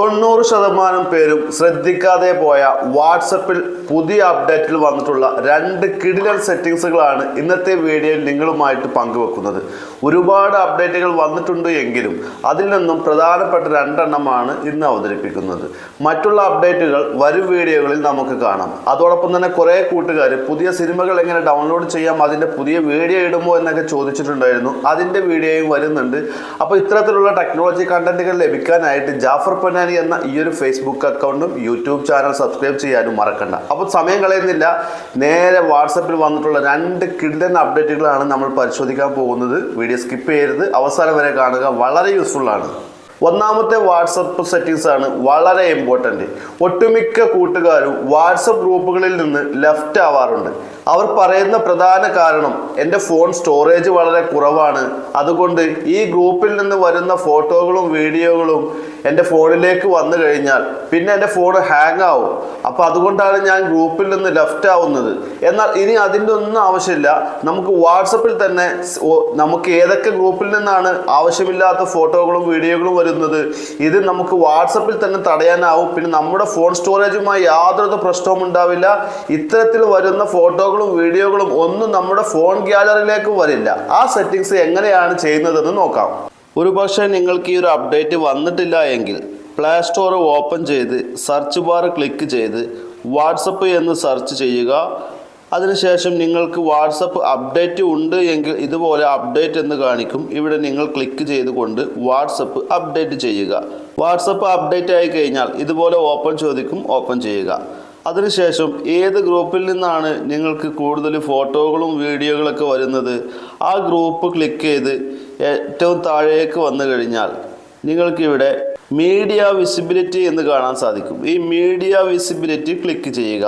തൊണ്ണൂറ് ശതമാനം പേരും ശ്രദ്ധിക്കാതെ പോയ വാട്സപ്പിൽ പുതിയ അപ്ഡേറ്റിൽ വന്നിട്ടുള്ള രണ്ട് കിടിലൻ സെറ്റിങ്സുകളാണ് ഇന്നത്തെ വീഡിയോയിൽ നിങ്ങളുമായിട്ട് പങ്കുവെക്കുന്നത്. ഒരുപാട് അപ്ഡേറ്റുകൾ വന്നിട്ടുണ്ട് എങ്കിലും അതിൽ നിന്നും പ്രധാനപ്പെട്ട രണ്ടെണ്ണമാണ് ഇന്ന് അവതരിപ്പിക്കുന്നത്. മറ്റുള്ള അപ്ഡേറ്റുകൾ വരും വീഡിയോകളിൽ നമുക്ക് കാണാം. അതോടൊപ്പം തന്നെ കുറേ കൂട്ടുകാർ പുതിയ സിനിമകൾ എങ്ങനെ ഡൗൺലോഡ് ചെയ്യാം അതിന്റെ പുതിയ വീഡിയോ ഇടുമോ എന്നൊക്കെ ചോദിച്ചിട്ടുണ്ടായിരുന്നു. അതിന്റെ വീഡിയോയും വരുന്നുണ്ട്. അപ്പോൾ ഇത്തരത്തിലുള്ള ടെക്നോളജി കണ്ടന്റുകൾ ലഭിക്കാനായിട്ട് ജാഫർ പൊന്നാനി എന്ന ഈ ഒരു ഫേസ്ബുക്ക് അക്കൗണ്ടും യൂട്യൂബ് ചാനൽ സബ്സ്ക്രൈബ് ചെയ്യാനും മറക്കണ്ട. അപ്പോൾ സമയം കളയുന്നില്ല. നേരെ വാട്സപ്പിൽ വന്നിട്ടുള്ള രണ്ട് കിടിലൻ അപ്ഡേറ്റുകളാണ് നമ്മൾ പരിശോധിക്കാൻ പോകുന്നത്. വീഡിയോ സ്കിപ്പ് ചെയ്യരുത്. അവസാനം വരെ കാണുക. വളരെ യൂസ്ഫുൾ ആണ്. ഒന്നാമത്തെ വാട്സപ്പ് സെറ്റിങ്സ് ആണ് വളരെ ഇമ്പോർട്ടന്റ് ഒട്ടുമിക്ക കൂട്ടുകാരും വാട്സപ്പ് ഗ്രൂപ്പുകളിൽ നിന്ന് ലെഫ്റ്റ് ആവാറുണ്ട്. അവർ പറയുന്ന പ്രധാന കാരണം എന്റെ ഫോൺ സ്റ്റോറേജ് വളരെ കുറവാണ്. അതുകൊണ്ട് ഈ ഗ്രൂപ്പിൽ നിന്ന് വരുന്ന ഫോട്ടോകളും വീഡിയോകളും എന്റെ ഫോണിലേക്ക് വന്നു കഴിഞ്ഞാൽ പിന്നെ എന്റെ ഫോൺ ഹാങ് ആവും. അപ്പോൾ അതുകൊണ്ടാണ് ഞാൻ ഗ്രൂപ്പിൽ നിന്ന് ലെഫ്റ്റ് ആവുന്നത്. എന്നാൽ ഇനി അതിന്റെ ഒന്നും ആവശ്യമില്ല. നമുക്ക് വാട്സപ്പിൽ തന്നെ നമുക്ക് ഏതൊക്കെ ഗ്രൂപ്പിൽ നിന്നാണ് ആവശ്യമില്ലാത്ത ഫോട്ടോകളും വീഡിയോകളും വരുന്നത്? ഇത് നമുക്ക് വാട്സപ്പിൽ തന്നെ തടയാനാവും. പിന്നെ നമ്മുടെ ഫോൺ സ്റ്റോറേജുമായി യാതൊരു പ്രശ്നവും ഉണ്ടാവില്ല. ഇത്തരത്തിൽ വരുന്ന ഫോട്ടോകളും വീഡിയോകളും ഒന്നും നമ്മുടെ ഫോൺ ഗ്യാലറിയിലേക്ക് വരില്ല. ആ സെറ്റിങ്സ് എങ്ങനെയാണ് ചെയ്യുന്നതെന്ന് നോക്കാം. ഒരു പക്ഷേ നിങ്ങൾക്ക് ഈ ഒരു അപ്ഡേറ്റ് വന്നിട്ടില്ല എങ്കിൽ പ്ലേ സ്റ്റോർ ഓപ്പൺ ചെയ്ത് സെർച്ച് ബാർ ക്ലിക്ക് ചെയ്ത് വാട്സപ്പ് എന്ന് സെർച്ച് ചെയ്യുക. അതിനുശേഷം നിങ്ങൾക്ക് വാട്സപ്പ് അപ്ഡേറ്റ് ഉണ്ട് എങ്കിൽ ഇതുപോലെ അപ്ഡേറ്റ് എന്ന് കാണിക്കും. ഇവിടെ നിങ്ങൾ ക്ലിക്ക് ചെയ്തുകൊണ്ട് വാട്സപ്പ് അപ്ഡേറ്റ് ചെയ്യുക. വാട്സപ്പ് അപ്ഡേറ്റ് ആയി കഴിഞ്ഞാൽ ഇതുപോലെ ഓപ്പൺ ചോദിക്കും ഓപ്പൺ ചെയ്യുക. അതിനുശേഷം ഏത് ഗ്രൂപ്പിൽ നിന്നാണ് നിങ്ങൾക്ക് കൂടുതൽ ഫോട്ടോകളും വീഡിയോകളൊക്കെ വരുന്നത്? ആ ഗ്രൂപ്പ് ക്ലിക്ക് ചെയ്ത് ഏറ്റവും താഴേക്ക് വന്നു കഴിഞ്ഞാൽ നിങ്ങൾക്കിവിടെ മീഡിയ വിസിബിലിറ്റി എന്ന് കാണാൻ സാധിക്കും. ഈ മീഡിയ വിസിബിലിറ്റി ക്ലിക്ക് ചെയ്യുക.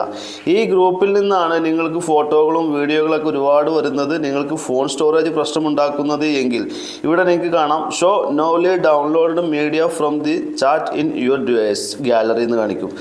ഈ ഗ്രൂപ്പിൽ നിന്നാണ് നിങ്ങൾക്ക് ഫോട്ടോകളും വീഡിയോകളൊക്കെ ഒരുപാട് വരുന്നത്. നിങ്ങൾക്ക് ഫോൺ സ്റ്റോറേജ് പ്രശ്നമുണ്ടാക്കുന്നത് എങ്കിൽ ഇവിടെ നിങ്ങൾക്ക് കാണാം. Show newly download media from the chat in your device gallery എന്ന് കാണിക്കും.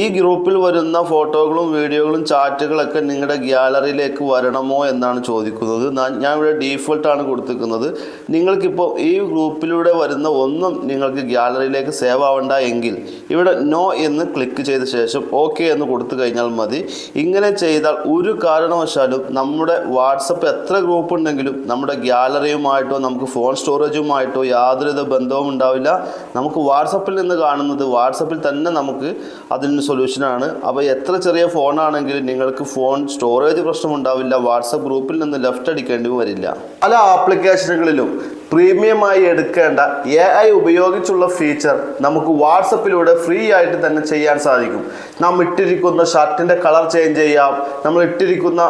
ഈ ഗ്രൂപ്പിൽ വരുന്ന ഫോട്ടോകളും വീഡിയോകളും ചാറ്റുകളൊക്കെ നിങ്ങളുടെ ഗ്യാലറിയിലേക്ക് വരണമോ എന്നാണ് ചോദിക്കുന്നത്. ഞാൻ ഇവിടെ ഡീഫോൾട്ടാണ് കൊടുത്തിരിക്കുന്നത്. നിങ്ങൾക്കിപ്പോൾ ഈ ഗ്രൂപ്പിലൂടെ വരുന്ന ഒന്നും നിങ്ങൾക്ക് ഗ്യാലറിയിലേക്ക് സേവ് ആവണ്ട എങ്കിൽ ഇവിടെ നോ എന്ന് ക്ലിക്ക് ചെയ്ത ശേഷം ഓക്കെ എന്ന് കൊടുത്തു കഴിഞ്ഞാൽ മതി. ഇങ്ങനെ ചെയ്താൽ ഒരു കാരണവശാലും നമ്മുടെ വാട്സപ്പ് എത്ര ഗ്രൂപ്പ് ഉണ്ടെങ്കിലും നമ്മുടെ ഗ്യാലറിയുമായിട്ടോ നമുക്ക് ഫോൺ സ്റ്റോറേജുമായിട്ടോ യാതൊരുവിധ ബന്ധവും ഉണ്ടാവില്ല. നമുക്ക് വാട്സപ്പിൽ നിന്ന് കാണുന്നത് വാട്സപ്പിൽ തന്നെ നമുക്ക് അതിന് സൊല്യൂഷനാണ് അപ്പോൾ എത്ര ചെറിയ ഫോണാണെങ്കിലും നിങ്ങൾക്ക് ഫോൺ സ്റ്റോറേജ് പ്രശ്നം ഉണ്ടാവില്ല. വാട്സപ്പ് ഗ്രൂപ്പിൽ നിന്ന് ലെഫ്റ്റ് അടിക്കേണ്ടി വരില്ല. പല ആപ്ലിക്കേഷനുകളിലും പ്രീമിയമായി എടുക്കേണ്ട എ ഐ ഉപയോഗിച്ചുള്ള ഫീച്ചർ നമുക്ക് വാട്സപ്പിലൂടെ ഫ്രീ ആയിട്ട് തന്നെ ചെയ്യാൻ സാധിക്കും. നാം ഇട്ടിരിക്കുന്ന ഷർട്ടിന്റെ കളർ ചേഞ്ച് ചെയ്യാം നമ്മൾ ഇട്ടിരിക്കുന്ന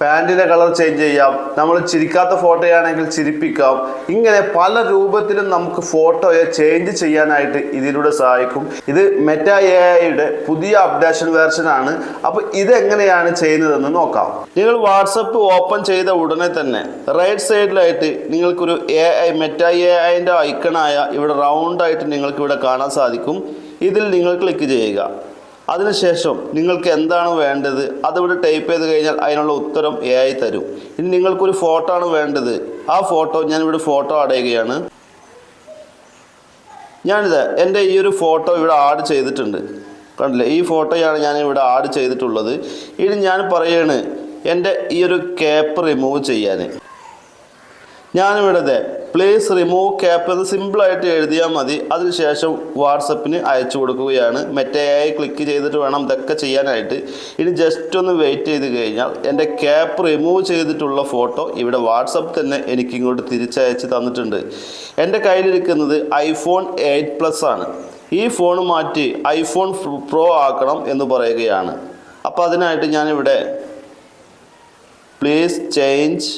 പാന്റിന്റെ കളർ ചേഞ്ച് ചെയ്യാം നമ്മൾ ചിരിക്കാത്ത ഫോട്ടോയാണെങ്കിൽ ചിരിപ്പിക്കാം. ഇങ്ങനെ പല രൂപത്തിലും നമുക്ക് ഫോട്ടോയെ ചേഞ്ച് ചെയ്യാനായിട്ട് ഇതിലൂടെ സഹായിക്കും. ഇത് മെറ്റ എ ഐയുടെ പുതിയ അപ്ഡേഷൻ വേർഷൻ ആണ്. അപ്പോൾ ഇതെങ്ങനെയാണ് ചെയ്യുന്നതെന്ന് നോക്കാം. നിങ്ങൾ വാട്സപ്പ് ഓപ്പൺ ചെയ്ത ഉടനെ തന്നെ റൈറ്റ് സൈഡിലായിട്ട് നിങ്ങൾക്കൊരു എ മെറ്റ എ ഐന്റെ ഐക്കണായ ഇവിടെ റൗണ്ടായിട്ട് നിങ്ങൾക്ക് ഇവിടെ കാണാൻ സാധിക്കും. ഇതിൽ നിങ്ങൾ ക്ലിക്ക് ചെയ്യുക. അതിനുശേഷം നിങ്ങൾക്ക് എന്താണ് വേണ്ടത്? അതിവിടെ ടൈപ്പ് ചെയ്ത് കഴിഞ്ഞാൽ അതിനുള്ള ഉത്തരം എ ഐ തരും. ഇനി നിങ്ങൾക്കൊരു ഫോട്ടോ ആണ് വേണ്ടത്. ആ ഫോട്ടോ ഞാൻ ഇവിടെ ഫോട്ടോ ആഡ് ചെയ്യുകയാണ്. ഞാനിത് എന്റെ ഈ ഒരു ഫോട്ടോ ഇവിടെ ആഡ് ചെയ്തിട്ടുണ്ട്. കണ്ടില്ലേ? ഈ ഫോട്ടോയാണ് ഞാൻ ഇവിടെ ആഡ് ചെയ്തിട്ടുള്ളത്. ഇനി ഞാൻ പറയാണ് എന്റെ ഈ ഒരു ക്യാപ്പ് റിമൂവ് ചെയ്യാൻ. ഞാനിവിടെ പ്ലീസ് റിമൂവ് ക്യാപ്പ് എന്ന് സിമ്പിളായിട്ട് എഴുതിയാൽ മതി. അതിനുശേഷം വാട്സപ്പിന് അയച്ചു കൊടുക്കുകയാണ്. മറ്റേ ക്ലിക്ക് ചെയ്തിട്ട് വേണം ഇതൊക്കെ ചെയ്യാനായിട്ട്. ഇനി ജസ്റ്റ് ഒന്ന് വെയിറ്റ് ചെയ്ത് കഴിഞ്ഞാൽ എന്റെ ക്യാപ്പ് റിമൂവ് ചെയ്തിട്ടുള്ള ഫോട്ടോ ഇവിടെ വാട്സപ്പ് തന്നെ എനിക്ക് ഇങ്ങോട്ട് തിരിച്ചയച്ച് തന്നിട്ടുണ്ട്. എന്റെ കയ്യിലിരിക്കുന്നത് ഐഫോൺ എയ്റ്റ് പ്ലസ് ആണ്. ഈ ഫോൺ മാറ്റി ഐഫോൺ പ്രോ ആക്കണം എന്ന് പറയുകയാണ്. അപ്പോൾ അതിനായിട്ട് ഞാനിവിടെ please change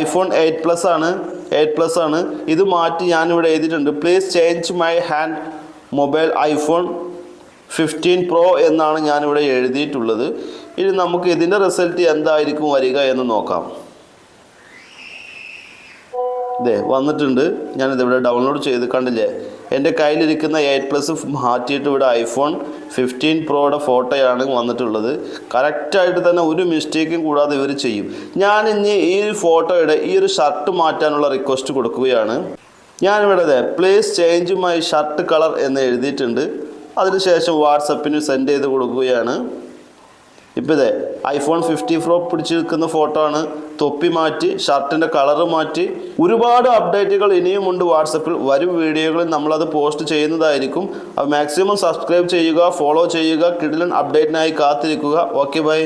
iPhone eight plus ആണ്. എയ്റ്റ് പ്ലസ് ആണ്. ഇത് മാറ്റി ഞാനിവിടെ എഴുതിയിട്ടുണ്ട്. Please change my hand mobile iPhone fifteen pro എന്നാണ് ഞാനിവിടെ എഴുതിയിട്ടുള്ളത്. ഇനി നമുക്ക് ഇതിന്റെ റിസൾട്ട് എന്തായിരിക്കും വരിക എന്ന് നോക്കാം. ഇതേ വന്നിട്ടുണ്ട്. ഞാനിതിവിടെ ഡൗൺലോഡ് ചെയ്ത് കണ്ടില്ലേ? എന്റെ കയ്യിലിരിക്കുന്ന എയ്റ്റ് പ്ലസ് മാറ്റിയിട്ട് ഇവിടെ ഐഫോൺ ഫിഫ്റ്റീൻ പ്രോയുടെ ഫോട്ടോയാണ് വന്നിട്ടുള്ളത്. കറക്റ്റായിട്ട് തന്നെ ഒരു മിസ്റ്റേക്കും കൂടാതെ ഇവർ ചെയ്യും. ഞാൻ ഇനി ഈ ഫോട്ടോയുടെ ഈ ഒരു ഷർട്ട് മാറ്റാനുള്ള റിക്വസ്റ്റ് കൊടുക്കുകയാണ്. ഞാനിവിടെ please change my shirt colour എന്ന് എഴുതിയിട്ടുണ്ട്. അതിനുശേഷം വാട്സപ്പിന് സെൻഡ് ചെയ്ത് കൊടുക്കുകയാണ്. ഇപ്പം ഇതേ ഐഫോൺ ഫിഫ്റ്റി പ്രോ പിടിച്ചു നിൽക്കുന്ന ഫോട്ടോ ആണ്. തൊപ്പി മാറ്റി ഷർട്ടിന്റെ കളറ് മാറ്റി. ഒരുപാട് അപ്ഡേറ്റുകൾ ഇനിയുമുണ്ട് വാട്സപ്പിൽ വരും വീഡിയോകളിൽ നമ്മളത് പോസ്റ്റ് ചെയ്യുന്നതായിരിക്കും. അത് മാക്സിമം സബ്സ്ക്രൈബ് ചെയ്യുക ഫോളോ ചെയ്യുക കിടിലൻ അപ്ഡേറ്റിനായി കാത്തിരിക്കുക. Okay bye